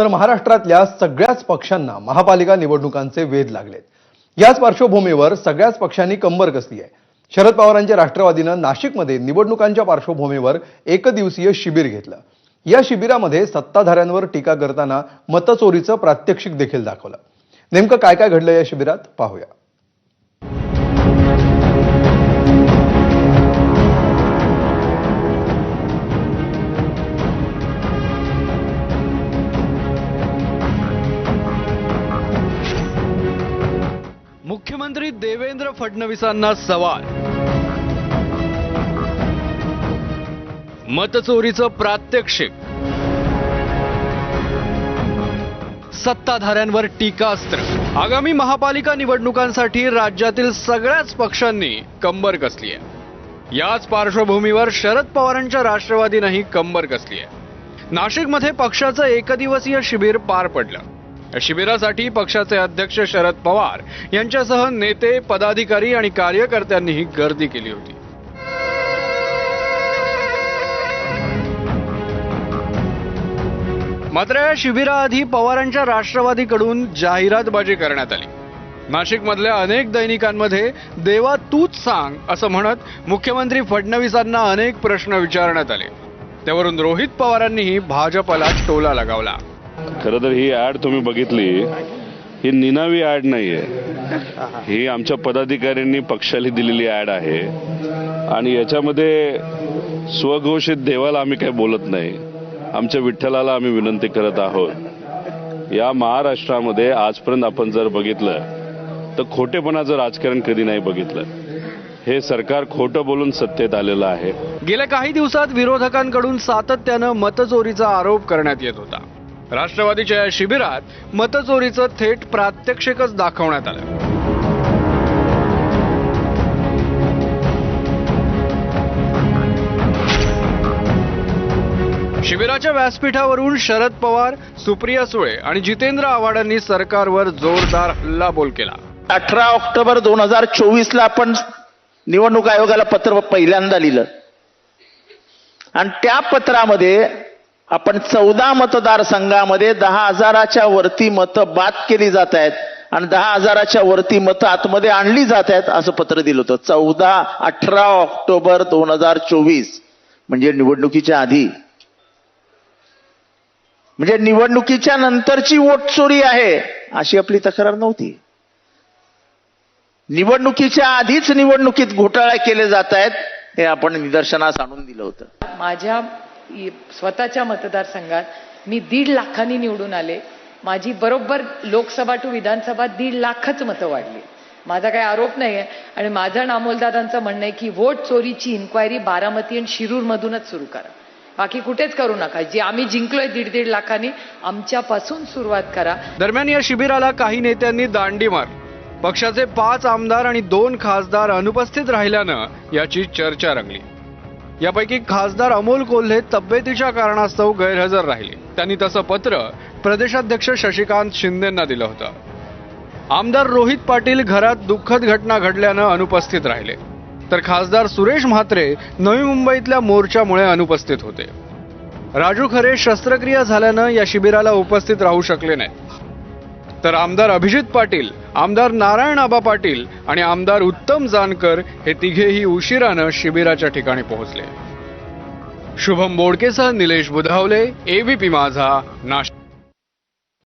तर महाराष्ट्रातल्या सगळ्याच पक्षांना महापालिका निवडणुकांचे वेध लागलेत. याच पार्श्वभूमीवर सगळ्याच पक्षांनी कंबर कसली आहे. शरद पवारांच्या राष्ट्रवादीनं नाशिकमध्ये निवडणुकांच्या पार्श्वभूमीवर एकदिवसीय शिबिर घेतलं. या शिबिरामध्ये सत्ताधाऱ्यांवर टीका करताना मतचोरीचं प्रात्यक्षिक देखील दाखवलं. नेमकं काय काय घडलं या शिबिरात? पाहूया. मुख्यमंत्री देवेंद्र फडणवीसांना सवाल. मतचोरीचं प्रात्यक्षिक. सत्ताधाऱ्यांवर टीकास्त्र. आगामी महापालिका निवडणुकांसाठी राज्यातील सगळ्याच पक्षांनी कंबर कसली आहे याच पार्श्वभूमीवर शरद पवारांच्या राष्ट्रवादीनंही कंबर कसली आहे नाशिकमध्ये पक्षाचं एकदिवसीय शिबिर पार पडलं. या शिबिरासाठी पक्षाचे अध्यक्ष शरद पवार यांच्यासह नेते पदाधिकारी आणि कार्यकर्त्यांनीही गर्दी केली होती. मात्र या शिबिराआधी पवारांच्या राष्ट्रवादीकडून जाहिरातबाजी करण्यात आली. नाशिकमधल्या अनेक दैनिकांमध्ये देवा तूच सांग असं म्हणत मुख्यमंत्री फडणवीसांना अनेक प्रश्न विचारण्यात आले. त्यावरून रोहित पवारांनीही भाजपला टोला लगावला. खरं तर ही ऍड तुम्ही बघितली ही निनावी ऍड नाहीये. ही आमच्या पदाधिकाऱ्यांनी पक्षाला दिलेली ऍड आहे. आणि याच्यामध्ये स्वघोषित देवाला आम्ही काही बोलत नाही. आमच्या विठ्ठलाला आम्ही विनंती करत आहोत. या महाराष्ट्रामध्ये आजपर्यंत आपण जर बघितलं तर खोटेपणाचं राजकारण कधी नाही बघितलं हे सरकार खोटं बोलून सत्तेत आलेलं आहे. गेल्या काही दिवसात विरोधकांकडून सातत्यानं मतचोरीचा आरोप करण्यात येत होता. राष्ट्रवादीच्या या शिबिरात मतचोरीचं थेट प्रात्यक्षिकच दाखवण्यात आलं. शिबिराच्या व्यासपीठावरून शरद पवार सुप्रिया सुळे आणि जितेंद्र आव्हाडांनी सरकारवर जोरदार हल्लाबोल केला. अठरा ऑक्टोबर दोन हजार चोवीस ला आपण निवडणूक आयोगाला पत्र पहिल्यांदा लिहिलं. आणि त्या पत्रामध्ये आपण चौदा मतदारसंघामध्ये दहा हजाराच्या वरती मतं बाद केली जात आहेत आणि दहा हजाराच्या वरती मतं आतमध्ये आणली जात आहेत असं पत्र दिलं होतं. चौदा अठरा ऑक्टोबर दोन हजार चोवीस. म्हणजे निवडणुकीच्या आधी. म्हणजे निवडणुकीच्या नंतरची वोट चोरी आहे अशी आपली तक्रार नव्हती. निवडणुकीच्या आधीच निवडणुकीत घोटाळा केले जात आहेत हे आपण निदर्शनास आणून दिलं होतं. माझ्या स्वतःच्या मतदारसंघात मी दीड लाखांनी निवडून आले. माझी बरोबर लोकसभा टू विधानसभा दीड लाखच मतं वाढली. माझा काही आरोप नाही आहे आणि माझं नामोलदादांचं म्हणणं आहे की वोट चोरीची इन्क्वायरी बारामती आणि शिरूरमधूनच सुरू करा. बाकी कुठेच करू नका. जे आम्ही जिंकलोय दीड दीड लाखांनी आमच्यापासून सुरुवात करा. दरम्यान या शिबिराला काही नेत्यांनी दांडी मार. पक्षाचे पाच आमदार आणि दोन खासदार अनुपस्थित राहिल्यानं याची चर्चा रंगली. यापैकी खासदार अमोल कोल्हे तब्येतीच्या कारणास्तव गैरहजर राहिले. त्यांनी तसं पत्र प्रदेशाध्यक्ष शशिकांत शिंदेंना दिलं होतं. आमदार रोहित पाटील घरात दुःखद घटना घडल्यानं अनुपस्थित राहिले. तर खासदार सुरेश म्हात्रे नवी मुंबईतल्या मोर्चामुळे अनुपस्थित होते. राजू खरे शस्त्रक्रिया झाल्यानं या शिबिराला उपस्थित राहू शकले नाहीत. तर आमदार अभिजित पाटील आमदार नारायण आबा पाटील आणि आमदार उत्तम जानकर हे तिघेही उशिरानं शिबिराच्या ठिकाणी पोहोचले. शुभम बोडकेसह निलेश बुधावले एबीपी माझा नाशिक.